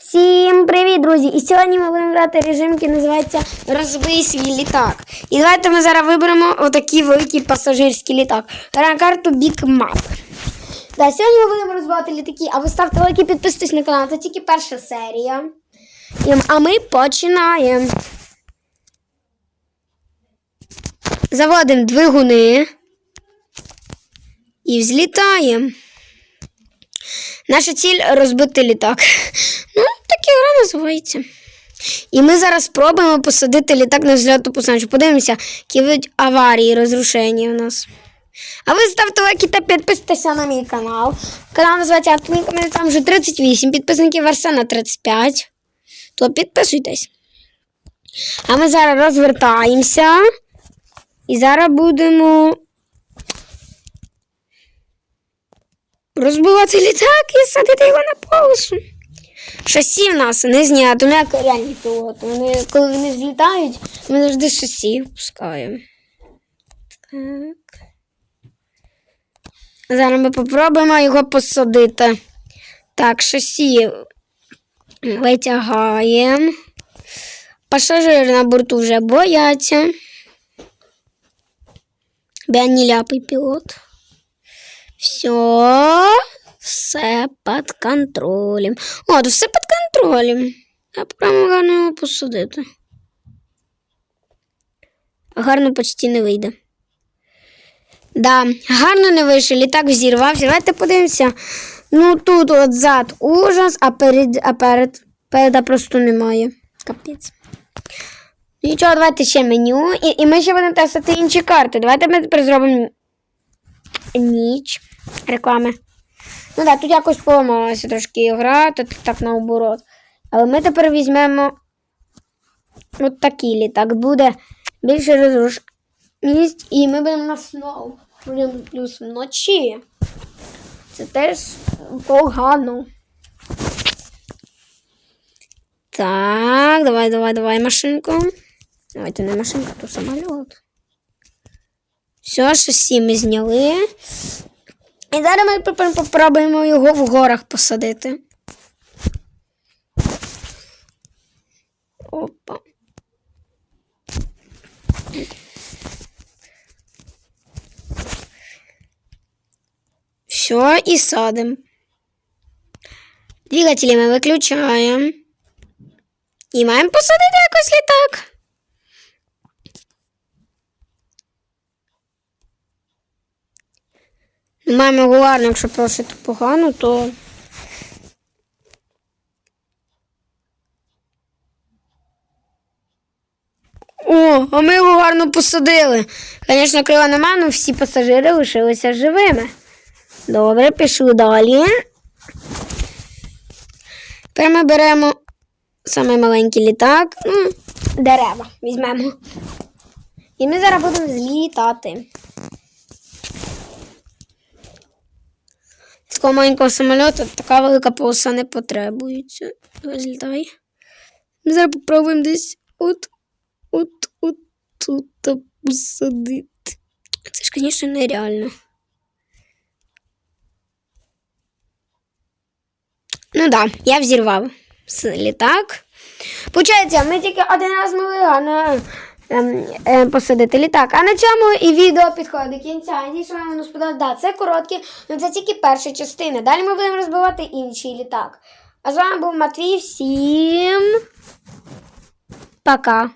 Всім привіт, друзі! І сьогодні ми будемо грати режим, який називається Розбий свій літак. І давайте ми зараз виберемо отакий великий пасажирський літак. На карту Big Map. Да, сьогодні ми будемо розбивати літаки, а ви ставте лайки, підписуйтесь на канал. Це тільки перша серія. І- А ми починаємо. Заводимо двигуни і взлітаємо. Наша ціль розбити літак. Ну, так і гра називається. І ми зараз спробуємо посадити літак на взльоту посадку. Подивимося, які будуть аварії, розрушення у нас. А ви ставте лайки та підписуйтеся на мій канал. Канал називається Автомійка, мене там вже 38, підписників Арсена 35. То підписуйтесь. А ми зараз розвертаємося. І зараз будемо розбивати літак і садити його на полосу. Шасі в нас не знято, не як реальні пілоти. Вони, коли вони злітають, ми завжди шасі впускаємо. Так. Зараз ми попробуємо його посадити. Так, шасі витягаємо. Пасажири на борту вже бояться. Я не ляпий пілот. Все, все під контролем. О, то все під контролем. Я прямо гарно його посадити. Гарно почти не вийде. Да, гарно не вийшло, літак взірвався. Давайте подивимося. Ну тут от зад ужас, а перед, а перед, переда просто немає. Капець. Нічого, давайте ще меню. І, і ми ще будемо тестити інші карти. Давайте ми зробимо ніч реклами. Ну так, тут якось поламалася трошки гра, тут так наоборот. Але ми тепер візьмемо от такий літак. Буде більше розрушність, і ми будемо на сноу. Будемо плюс вночі. Це теж погано. Так, давай, давай, давай машинку. Давайте не машинка, то самоліт. Все, шасі ми зняли. І зараз ми попробуємо його в горах посадити. Опа. Все, і садимо. Двигателі ми виключаємо. І маємо посадити якось літак. Маємо його якщо просити погано, то. О, а ми його гарно посадили. Звісно, крила нема, але всі пасажири лишилися живими. Добре, пішли далі. Тепер ми беремо самий маленький літак. Ну, дерева візьмемо. І ми зараз будемо злітати. Такого маленького самольоту така велика полоса не потребується. Давай злітай. Ми зараз попробуємо десь от, от, от тут посадити. Це ж, звісно, нереально. Ну так, да, я взірвав літак. Получається, ми тільки один раз могли гарно ем, ем, посадити літак. А на цьому і відео підходить до кінця. Надіюсь, вам воно сподобалось. Да, це короткі, але це тільки перша частина. Далі ми будемо розбивати інший літак. А з вами був Матвій. Всім пока.